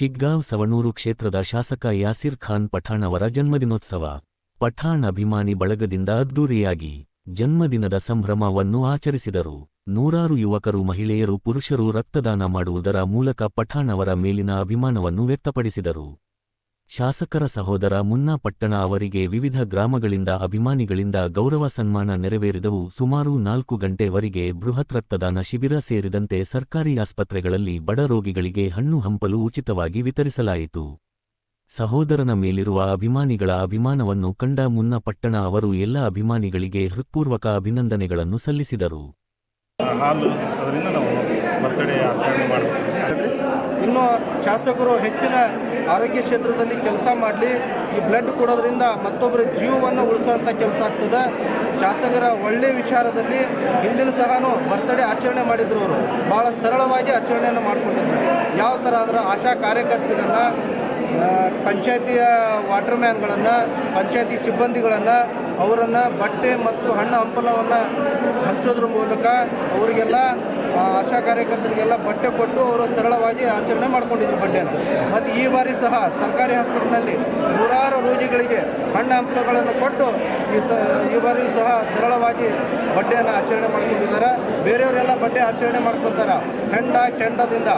ಶಿಗ್ಗಾಂವ್ ಸವಣೂರು ಕ್ಷೇತ್ರದ ಶಾಸಕ ಯಾಸಿರ್ ಖಾನ್ ಪಠಾಣ್ ಅವರ ಜನ್ಮದಿನೋತ್ಸವ. ಪಠಾಣ್ ಅಭಿಮಾನಿ ಬಳಗದಿಂದ ಅದ್ದೂರಿಯಾಗಿ ಜನ್ಮದಿನದ ಸಂಭ್ರಮವನ್ನು ಆಚರಿಸಿದರು. ನೂರಾರು ಯುವಕರು, ಮಹಿಳೆಯರು, ಪುರುಷರು ರಕ್ತದಾನ ಮಾಡುವುದರ ಮೂಲಕ ಪಠಾಣ್ ಅವರ ಮೇಲಿನ ಅಭಿಮಾನವನ್ನು ವ್ಯಕ್ತಪಡಿಸಿದರು. ಶಾಸಕರ ಸಹೋದರ ಮುನ್ನಾ ಪಟ್ಟಣ ಅವರಿಗೆ ವಿವಿಧ ಗ್ರಾಮಗಳಿಂದ ಅಭಿಮಾನಿಗಳಿಂದ ಗೌರವ ಸನ್ಮಾನ ನೆರವೇರಿದವು. ಸುಮಾರು ನಾಲ್ಕು ಗಂಟೆವರೆಗೆ ಬೃಹತ್ ರಕ್ತದಾನ ಶಿಬಿರ ಸೇರಿದಂತೆ ಸರ್ಕಾರಿ ಆಸ್ಪತ್ರೆಗಳಲ್ಲಿ ಬಡ ರೋಗಿಗಳಿಗೆ ಹಣ್ಣು ಹಂಪಲು ಉಚಿತವಾಗಿ ವಿತರಿಸಲಾಯಿತು. ಸಹೋದರನ ಮೇಲಿರುವ ಅಭಿಮಾನಿಗಳ ಅಭಿಮಾನವನ್ನು ಕಂಡ ಮುನ್ನ ಪಟ್ಟಣ ಅವರು ಎಲ್ಲ ಅಭಿಮಾನಿಗಳಿಗೆ ಹೃತ್ಪೂರ್ವಕ ಅಭಿನಂದನೆಗಳನ್ನು ಸಲ್ಲಿಸಿದರು. ಇನ್ನು ಶಾಸಕರು ಹೆಚ್ಚಿನ ಆರೋಗ್ಯ ಕ್ಷೇತ್ರದಲ್ಲಿ ಕೆಲಸ ಮಾಡಲಿ. ಈ ಬ್ಲಡ್ ಕೊಡೋದ್ರಿಂದ ಮತ್ತೊಬ್ಬರ ಜೀವವನ್ನು ಉಳಿಸುವಂಥ ಕೆಲಸ ಆಗ್ತದೆ. ಶಾಸಕರ ಒಳ್ಳೆಯ ವಿಚಾರದಲ್ಲಿ ಹಿಂದಿನ ಸಹನೂ ಬರ್ತಡೇ ಆಚರಣೆ ಮಾಡಿದ್ರು ಅವರು. ಭಾಳ ಸರಳವಾಗಿ ಆಚರಣೆಯನ್ನು ಮಾಡ್ಕೊಂಡಿದ್ರು. ಯಾವ ಥರ ಆಶಾ ಕಾರ್ಯಕರ್ತರನ್ನು ಪಂಚಾಯತಿಯ ವಾಟರ್ ಮ್ಯಾನ್ಗಳನ್ನು ಪಂಚಾಯತಿ ಸಿಬ್ಬಂದಿಗಳನ್ನು ಅವರನ್ನು ಬಟ್ಟೆ ಮತ್ತು ಹಣ್ಣು ಹಂಪಲವನ್ನು ಹಚ್ಚೋದ್ರ ಮೂಲಕ ಅವರಿಗೆಲ್ಲ ಆಶಾ ಕಾರ್ಯಕರ್ತರಿಗೆಲ್ಲ ಬಟ್ಟೆ ಕೊಟ್ಟು ಅವರು ಸರಳವಾಗಿ ಆಚರಣೆ ಮಾಡ್ಕೊಂಡಿದ್ರು ಬಟ್ಟೆನ ಮತ್ತು ಈ ಬಾರಿ ಸಹ ಸರ್ಕಾರಿ ಹಾಸ್ಪಿಟಲ್ನಲ್ಲಿ ನೂರಾರು ರೋಗಿಗಳಿಗೆ ಹಣ್ಣು ಹಂಪಲಗಳನ್ನು ಕೊಟ್ಟು ಈ ಸ, ಈ ಬಾರಿ ಸಹ ಸರಳವಾಗಿ ಬಟ್ಟೆಯನ್ನು ಆಚರಣೆ ಮಾಡ್ಕೊಂಡಿದ್ದಾರೆ. ಬೇರೆಯವರೆಲ್ಲ ಬಟ್ಟೆ ಆಚರಣೆ ಮಾಡ್ಕೊತಾರೆ. ಹೆಂಡ ಕೆಂಡದಿಂದ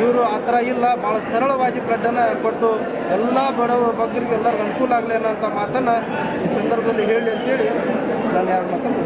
ಇವರು ಆ ಥರ ಇಲ್ಲ ಭಾಳ ಸರಳವಾಗಿ ಬ್ಲಡ್ಡನ್ನು ಕೊಟ್ಟು ಎಲ್ಲ ಬಡವರ ಬಗ್ಗರಿಗೆ ಎಲ್ಲರಿಗೂ ಅನುಕೂಲ ಆಗಲಿ ಅನ್ನೋಂಥ ಮಾತನ್ನು ಈ ಸಂದರ್ಭದಲ್ಲಿ ಹೇಳಿ ಅಂತೇಳಿ ನಾನು ಎರಡು ಮಾತನ್ನು